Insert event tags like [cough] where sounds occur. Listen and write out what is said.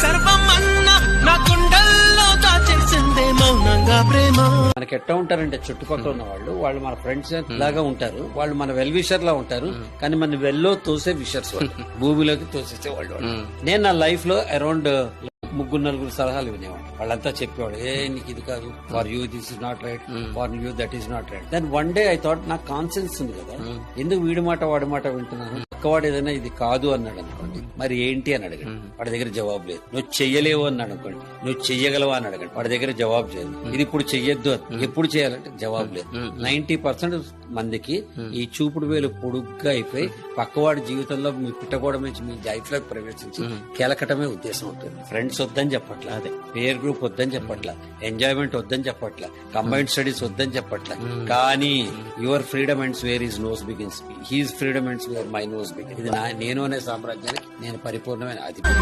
సర్వమన్నా నా గుండెల్లో దాచేసిందే మౌనంగా ప్రేమ. మనకి ఎట్లా ఉంటారంటే చుట్టుపక్కల ఉన్న వాళ్ళు వాళ్ళు మన ఫ్రెండ్స్ లాగా ఉంటారు వాళ్ళు మన వెల్ విషర్ లా ఉంటారు కానీ మన వెల్లో తోసే విషర్స్ వాళ్ళు [laughs] భూమిలోకి తోసేసే వాళ్ళు వాళ్ళు. నేను నా లైఫ్లో అరౌండ్ ముగ్గురు నలుగురు సలహాలు వినేవాడు వాళ్ళంతా చెప్పేవాడు ఏ నీకు ఇది కాదు. For you this is not right for you that is not right then one day I thought నాకు కాన్సెన్స్ ఉంది కదా. ఎందుకు వీడి మాట వాడి మాట వింటున్నాను? పక్కవాడు ఏదైనా ఇది కాదు అన్నాడు అనుకోండి. మరి ఏంటి అని అడగండి. వాడి దగ్గర జవాబు లేదు. నువ్వు చెయ్యలేవు అని అనుకోండి. నువ్వు చెయ్యగలవా అని అడగండి. వాడి దగ్గర జవాబు చేయదు ఇది ఇప్పుడు చెయ్యొద్దు అని. ఎప్పుడు చేయాలంటే జవాబు లేదు. నైన్టీ పర్సెంట్ మందికి ఈ చూపుడు వేలు పొడుగ్గా అయిపోయి పక్కవాడి జీవితంలో మీ పిట్టగోడ నుంచి మీ లైఫ్లోకి ప్రవేశించి కేలకటమే ఉద్దేశం ఉంటుంది. ఫ్రెండ్స్ వద్దని చెప్పట్లా అదే. పేర్ గ్రూప్ వద్దని చెప్పట్లా ఎంజాయ్మెంట్ వద్దని చెప్పట్లా కంబైన్డ్ స్టడీస్ వద్దని చెప్పట్లా. కానీ your freedom ends where is nose begins his freedom ends where my nose begin ఇది నేను అనే సామ్రాజ్యానికి నేను పరిపూర్ణమైన అధిపతి